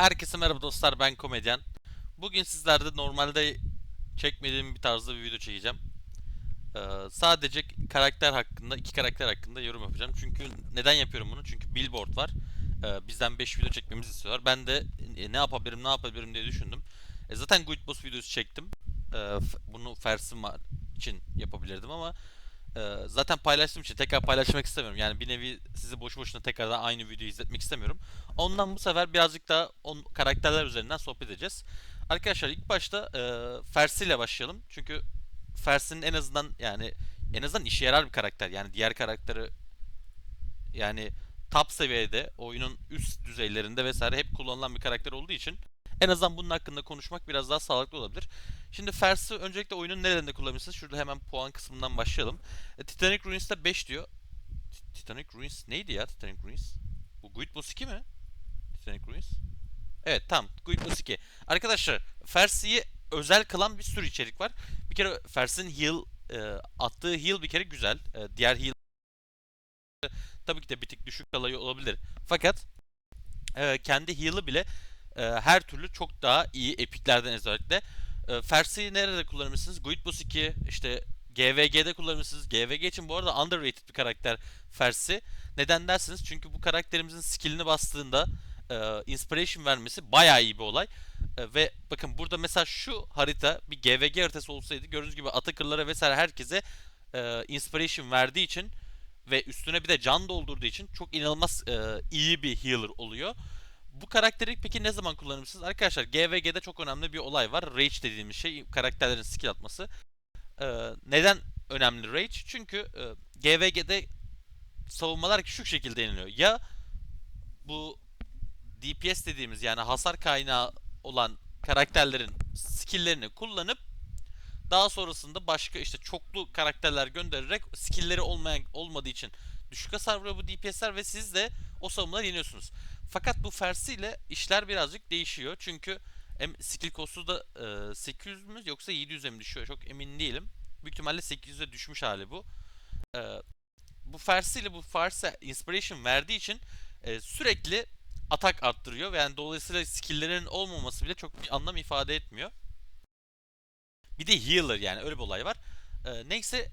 Herkese merhaba dostlar ben komedyen. Bugün sizlerde normalde çekmediğim bir tarzda bir video çekeceğim. Ee, sadece karakter hakkında, iki karakter hakkında yorum yapacağım. Çünkü neden yapıyorum bunu? Çünkü Billboard var. Ee, bizden 5 video çekmemizi istiyorlar. Ben de e, ne yapabilirim, ne yapabilirim diye düşündüm. E, zaten Guild Boss videosu çektim. Ee, bunu Fersim var için yapabilirdim ama e, zaten paylaştığım için tekrar paylaşmak istemiyorum. Yani bir nevi sizi boşu boşuna tekrardan aynı videoyu izletmek istemiyorum. Ondan bu sefer birazcık daha on, karakterler üzerinden sohbet edeceğiz. Arkadaşlar ilk başta e, Fersi ile başlayalım. Çünkü Fersi'nin en azından yani en azından işe yarar bir karakter. Yani diğer karakteri yani top seviyede oyunun üst düzeylerinde vesaire hep kullanılan bir karakter olduğu için en azından bunun hakkında konuşmak biraz daha sağlıklı olabilir. Şimdi Fersi öncelikle oyunun nerelerinde kullanabilirsiniz? Şurada hemen puan kısmından başlayalım. E, Titanic Ruins'te 5 diyor. Ti- Titanic Ruins neydi ya Titanic Ruins? Bu Guild Boss 2 mi? Titanic Ruins. Evet tamam. Guild Boss 2. Arkadaşlar Fersi'yi özel kılan bir sürü içerik var. Bir kere Fersi'nin heal e, attığı heal bir kere güzel. E, diğer heal tabii ki de bir tık düşük kalıyor olabilir. Fakat e, kendi heal'ı bile e, her türlü çok daha iyi epiklerden özellikle. E, Fersi'yi nerede kullanırsınız? Guild Boss 2, işte GVG'de kullanırsınız. GVG için bu arada underrated bir karakter Fersi. Neden dersiniz? Çünkü bu karakterimizin skillini bastığında e, inspiration vermesi bayağı iyi bir olay. E, ve bakın burada mesela şu harita bir GVG haritası olsaydı gördüğünüz gibi Atakırlara vesaire herkese e, inspiration verdiği için ve üstüne bir de can doldurduğu için çok inanılmaz e, iyi bir healer oluyor. Bu karakteri peki ne zaman kullanırsınız? Arkadaşlar GVG'de çok önemli bir olay var. Rage dediğimiz şey karakterlerin skill atması. E, neden önemli Rage? Çünkü e, GVG'de savunmalar şu şekilde yeniliyor. Ya bu DPS dediğimiz yani hasar kaynağı olan karakterlerin skill'lerini kullanıp daha sonrasında başka işte çoklu karakterler göndererek skill'leri olmayan olmadığı için düşük hasar vuruyor bu DPS'ler ve siz de o savunmaları yeniyorsunuz. Fakat bu Fersi ile işler birazcık değişiyor. Çünkü hem skill cost'u da e, 800 mü yoksa 700'e mi düşüyor çok emin değilim. Büyük ihtimalle 800'e düşmüş hali bu. E, bu Fersi ile bu Farsi inspiration verdiği için e, sürekli atak arttırıyor ve yani dolayısıyla skill'lerin olmaması bile çok bir anlam ifade etmiyor. Bir de healer yani öyle bir olay var. Ee, neyse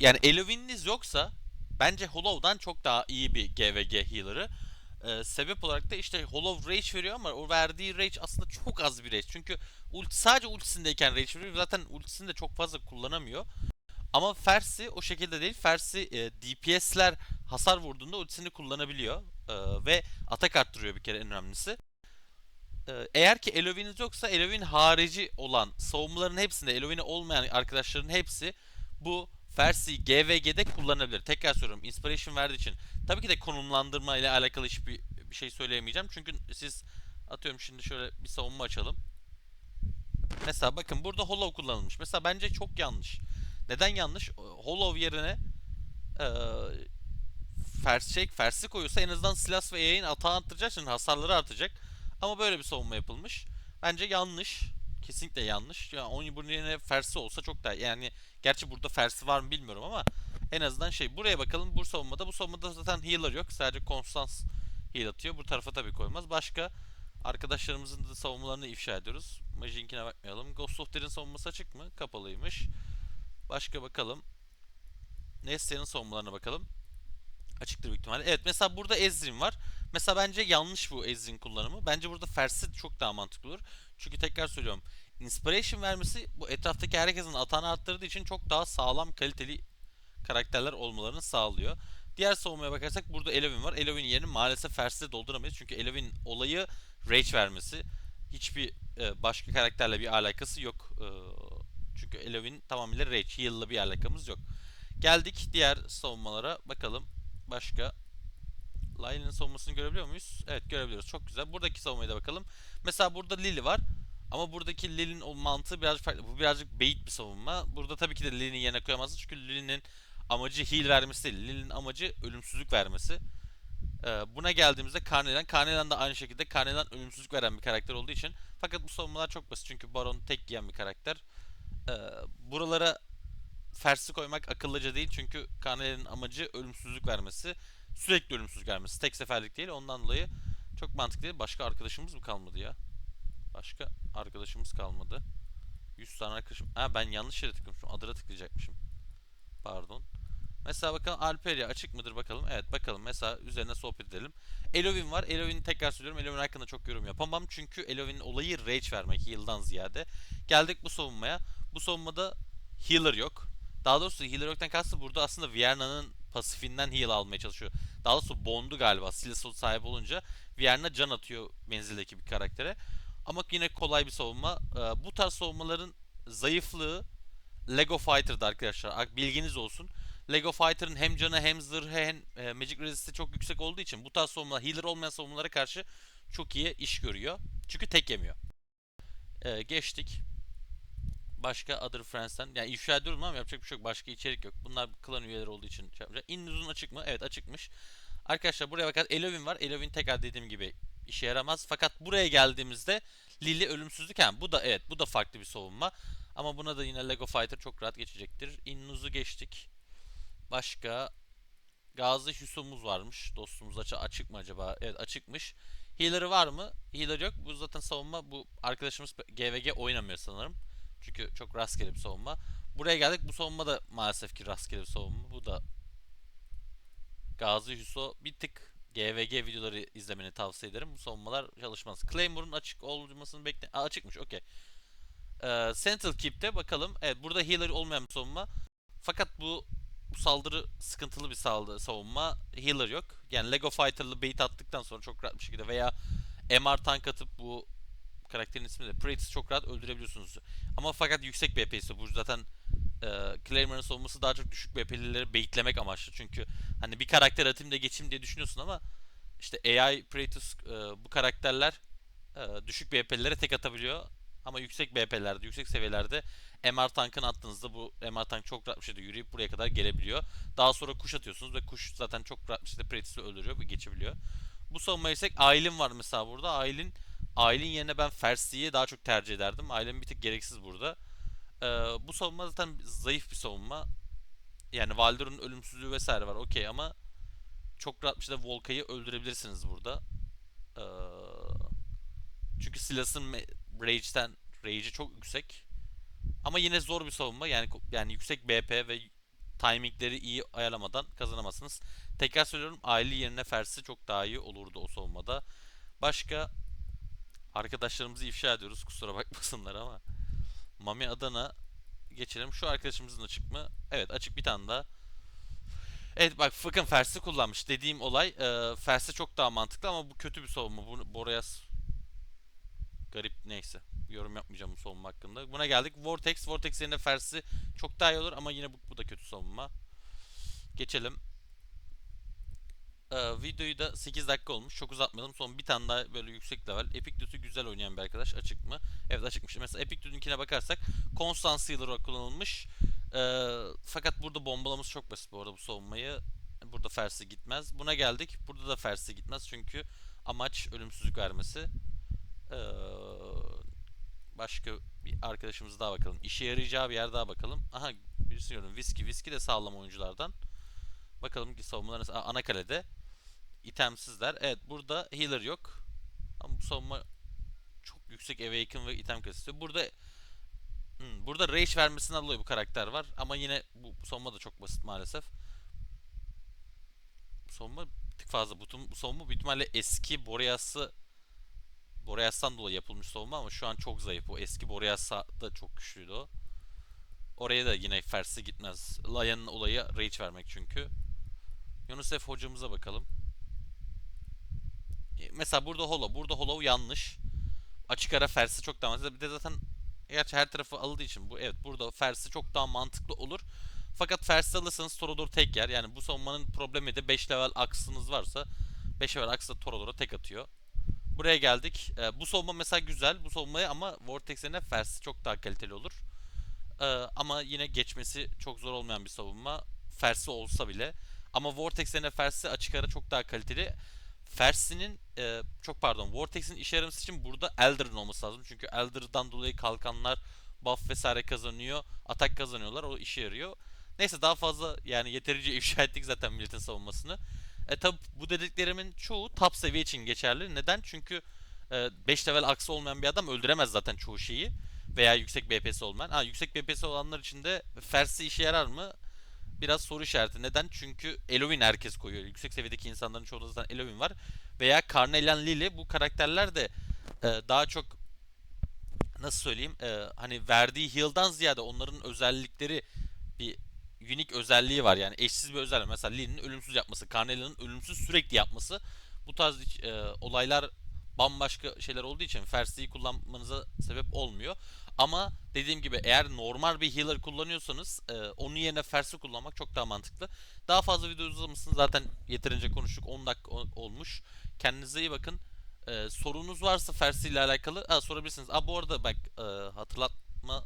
yani Elovin'iniz yoksa bence Hollow'dan çok daha iyi bir GVG healer'ı. Ee, sebep olarak da işte Hollow Rage veriyor ama o verdiği Rage aslında çok az bir Rage. Çünkü ulti, sadece ultisindeyken Rage veriyor. Zaten ultisini de çok fazla kullanamıyor. Ama Fersi o şekilde değil. Fersi e, DPS'ler hasar vurduğunda ultisini kullanabiliyor. Ee, ve atak arttırıyor bir kere en önemlisi. Ee, eğer ki Elovin'iniz yoksa Elovin harici olan savunmaların hepsinde Elovin'i olmayan arkadaşların hepsi bu Fersi GVG'de kullanabilir. Tekrar söylüyorum inspiration verdiği için. Tabii ki de konumlandırma ile alakalı hiçbir bir şey söyleyemeyeceğim. Çünkü siz atıyorum şimdi şöyle bir savunma açalım. Mesela bakın burada Hollow kullanılmış. Mesela bence çok yanlış. Neden yanlış? Hollow yerine eee Fers şey, Fersi koyuyorsa en azından Silas ve yayın atağı arttıracak için hasarları artacak. Ama böyle bir savunma yapılmış. Bence yanlış. Kesinlikle yanlış. Ya yani bunun yerine Fersi olsa çok daha yani gerçi burada Fersi var mı bilmiyorum ama en azından şey buraya bakalım bu savunmada bu savunmada zaten healer yok. Sadece Constance heal atıyor. Bu tarafa tabii koymaz. Başka arkadaşlarımızın da savunmalarını ifşa ediyoruz. Magic'inkine bakmayalım. Ghost of Dead'in savunması açık mı? Kapalıymış. Başka bakalım. Nestle'nin savunmalarına bakalım. Açıktır büyük ihtimalle. Evet mesela burada Ezreal var. Mesela bence yanlış bu Ezreal'in kullanımı. Bence burada Fersi çok daha mantıklı olur. Çünkü tekrar söylüyorum. Inspiration vermesi bu etraftaki herkesin atağını arttırdığı için çok daha sağlam kaliteli karakterler olmalarını sağlıyor. Diğer savunmaya bakarsak burada Elovin var. Elovin yerini maalesef Fersi'de dolduramayız. Çünkü Elovin olayı Rage vermesi. Hiçbir e, başka karakterle bir alakası yok. E, çünkü Elovin tamamıyla Rage. Heal'la bir alakamız yok. Geldik diğer savunmalara bakalım. Başka Lionel'in savunmasını görebiliyor muyuz? Evet görebiliyoruz. Çok güzel. Buradaki savunmaya da bakalım. Mesela burada Lily var. Ama buradaki Lily'nin o mantığı biraz farklı. Bu birazcık bait bir savunma. Burada tabii ki de Lily'nin yerine koyamazsın. Çünkü Lily'nin amacı heal vermesi değil. Lily'nin amacı ölümsüzlük vermesi. Ee, buna geldiğimizde Carnelian. Carnelian da aynı şekilde Carnelian ölümsüzlük veren bir karakter olduğu için. Fakat bu savunmalar çok basit. Çünkü Baron tek giyen bir karakter. Ee, buralara Fersi koymak akıllıca değil. Çünkü Carnelian'in amacı ölümsüzlük vermesi sürekli ölümsüzlük vermesi. Tek seferlik değil. Ondan dolayı Çok mantıklı değil. Başka arkadaşımız mı kalmadı ya? Başka arkadaşımız kalmadı. 100 tane arkadaşım. Ha ben yanlış yere tıklamışım. Adına tıklayacakmışım. Pardon. Mesela bakalım Alperia açık mıdır bakalım. Evet bakalım. Mesela üzerine sohbet edelim. Elovin var. Elovin'i tekrar söylüyorum. Elovin hakkında çok yorum yapamam. Çünkü Elovin'in olayı rage vermek heal'dan ziyade. Geldik bu savunmaya. Bu savunmada healer yok. Daha doğrusu healer yoktan kastı burada aslında Vierna'nın pasifinden heal almaya çalışıyor. Daha doğrusu Bond'u galiba Silasol sahip olunca Vierna can atıyor menzildeki bir karaktere. Ama yine kolay bir savunma. Ee, bu tarz savunmaların zayıflığı Lego Fighter'da arkadaşlar. Bilginiz olsun. Lego Fighter'ın hem canı hem zırhı hem e, Magic Resist'i çok yüksek olduğu için bu tarz savunmalar healer olmayan savunmalara karşı çok iyi iş görüyor. Çünkü tek yemiyor. Ee, geçtik. Başka Other Friends'ten. Yani ifşa ediyorum ama yapacak bir şey yok. Başka içerik yok. Bunlar klan üyeleri olduğu için şey yapacağım. Innuz'un açık mı? Evet açıkmış. Arkadaşlar buraya bakın Elovin var. Elovin tekrar dediğim gibi işe yaramaz. Fakat buraya geldiğimizde Lily ölümsüzlük. Yani bu da evet bu da farklı bir savunma. Ama buna da yine Lego Fighter çok rahat geçecektir. Innuz'u geçtik. Başka Gazi Hüsum'uz varmış. Dostumuz açı açık mı acaba? Evet açıkmış. Healer'ı var mı? Healer yok. Bu zaten savunma. Bu arkadaşımız GVG oynamıyor sanırım. Çünkü çok rastgele bir savunma. Buraya geldik. Bu savunma da maalesef ki rastgele bir savunma. Bu da Gazi Hüso bir tık GVG videoları izlemeni tavsiye ederim. Bu savunmalar çalışmaz. Claymore'un açık olmasını bekle... Aa, açıkmış. Okey. Ee, Central Keep'te bakalım. Evet burada healer olmayan bir savunma. Fakat bu bu saldırı sıkıntılı bir saldırı savunma. Healer yok. Yani Lego Fighter'lı bait attıktan sonra çok rahat bir şekilde veya MR tank atıp bu karakterin ismi de Praetor'u çok rahat öldürebiliyorsunuz. Ama fakat yüksek BP'si bu zaten e, Claymore'ın savunması daha çok düşük BP'lileri baitlemek amaçlı. Çünkü hani bir karakter atayım da geçeyim diye düşünüyorsun ama işte AI Praetor e, bu karakterler e, düşük BP'lilere tek atabiliyor. Ama yüksek BP'lerde, yüksek seviyelerde MR tankını attığınızda bu MR tank çok rahat bir şekilde yürüyüp buraya kadar gelebiliyor. Daha sonra kuş atıyorsunuz ve kuş zaten çok rahat bir şekilde Praetor'u öldürüyor ve geçebiliyor. Bu savunmayı ise Aylin var mesela burada. Aylin Aylin yerine ben Fersi'yi daha çok tercih ederdim. Aylin bir tık gereksiz burada. Ee, bu savunma zaten zayıf bir savunma. Yani Valdor'un ölümsüzlüğü vesaire var okey ama çok rahat bir şekilde Volka'yı öldürebilirsiniz burada. Ee, çünkü Silas'ın Rage'den Rage'i çok yüksek. Ama yine zor bir savunma. Yani yani yüksek BP ve timingleri iyi ayarlamadan kazanamazsınız. Tekrar söylüyorum Ayli yerine Fersi çok daha iyi olurdu o savunmada. Başka arkadaşlarımızı ifşa ediyoruz kusura bakmasınlar ama. Mami Adana geçelim. Şu arkadaşımızın açık mı? Evet açık bir tane daha. Evet bak Fıkın Fers'i kullanmış. Dediğim olay e, Fers'e çok daha mantıklı ama bu kötü bir savunma. Bu Boreas garip neyse. Yorum yapmayacağım bu savunma hakkında. Buna geldik. Vortex. Vortex yerine Fers'i çok daha iyi olur ama yine bu, bu da kötü savunma. Geçelim. Ee, videoyu da 8 dakika olmuş. Çok uzatmayalım. Son bir tane daha böyle yüksek level. Epic Dude'u güzel oynayan bir arkadaş. Açık mı? Evet açıkmış. Mesela Epic Dude'unkine bakarsak Constant Sealer olarak kullanılmış. Ee, fakat burada bombalaması çok basit bu arada bu savunmayı. Burada Fers'i gitmez. Buna geldik. Burada da Fers'i gitmez. Çünkü amaç ölümsüzlük vermesi. Ee, başka bir arkadaşımız daha bakalım. İşe yarayacağı bir yer daha bakalım. Aha birisi gördüm. Viski. Viski de sağlam oyunculardan. Bakalım ki savunmalar nasıl. Ana kalede. İtemsizler. Evet burada healer yok. Ama bu savunma çok yüksek awaken ve item kesiyor. Burada hmm, burada rage vermesinden dolayı bu karakter var. Ama yine bu, bu savunma da çok basit maalesef. Bu savunma tık fazla. Bu, bu savunma büyük ihtimalle eski Boreas'ı Boreas'tan dolayı yapılmış savunma ama şu an çok zayıf. O eski Boreas'a da çok güçlüydü o. Oraya da yine Fers'i gitmez. Lion'ın olayı rage vermek çünkü. Yunus F hocamıza bakalım. Mesela burada Hollow. Burada Hollow yanlış. Açık ara Fers'i çok daha mantıklı. Bir de zaten gerçi her tarafı aldığı için bu evet burada Fers'i çok daha mantıklı olur. Fakat Fers'i alırsanız Torador tek yer. Yani bu savunmanın problemi de 5 level aksınız varsa 5 level aksa Torador'a tek atıyor. Buraya geldik. Ee, bu savunma mesela güzel. Bu savunmayı ama Vortex Fers'i çok daha kaliteli olur. Ee, ama yine geçmesi çok zor olmayan bir savunma. Fers'i olsa bile. Ama Vortex Fers'i açık ara çok daha kaliteli. Fers'inin e, çok pardon Vortex'in işe yaraması için burada Elder'ın olması lazım. Çünkü Elder'dan dolayı kalkanlar buff vesaire kazanıyor. Atak kazanıyorlar. O işe yarıyor. Neyse daha fazla yani yeterince ifşa ettik zaten milletin savunmasını. E tabi bu dediklerimin çoğu top seviye için geçerli. Neden? Çünkü 5 level aksı olmayan bir adam öldüremez zaten çoğu şeyi. Veya yüksek BPS olmayan. Ha yüksek BPS olanlar için de Fersi işe yarar mı? Biraz soru işareti. Neden? Çünkü Elovin herkes koyuyor. Yüksek seviyedeki insanların çoğunda zaten Elovin var. Veya Carnelian Lily bu karakterler de e, daha çok nasıl söyleyeyim e, hani verdiği heal'dan ziyade onların özellikleri bir unique özelliği var yani eşsiz bir özellik. Mesela Lily'nin ölümsüz yapması, Carnelian'ın ölümsüz sürekli yapması bu tarz e, olaylar bambaşka şeyler olduğu için Fersi'yi kullanmanıza sebep olmuyor. Ama dediğim gibi eğer normal bir healer kullanıyorsanız e, onun yerine Fersi kullanmak çok daha mantıklı. Daha fazla video uzamasın zaten yeterince konuştuk 10 dakika olmuş. Kendinize iyi bakın. E, sorunuz varsa Fersi ile alakalı ha, sorabilirsiniz. Aa, bu arada bak e, hatırlatma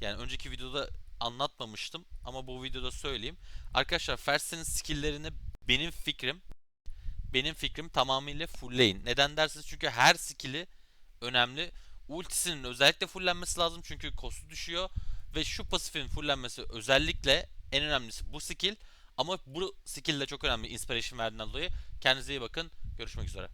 yani önceki videoda anlatmamıştım ama bu videoda söyleyeyim. Arkadaşlar Fersi'nin skill'lerini benim fikrim benim fikrim tamamıyla fullleyin. Neden dersiniz? Çünkü her skill'i önemli. Ultisinin özellikle fullenmesi lazım çünkü kostu düşüyor. Ve şu pasifin fullenmesi özellikle en önemlisi bu skill. Ama bu skill de çok önemli inspiration verdiğinden dolayı. Kendinize iyi bakın. Görüşmek üzere.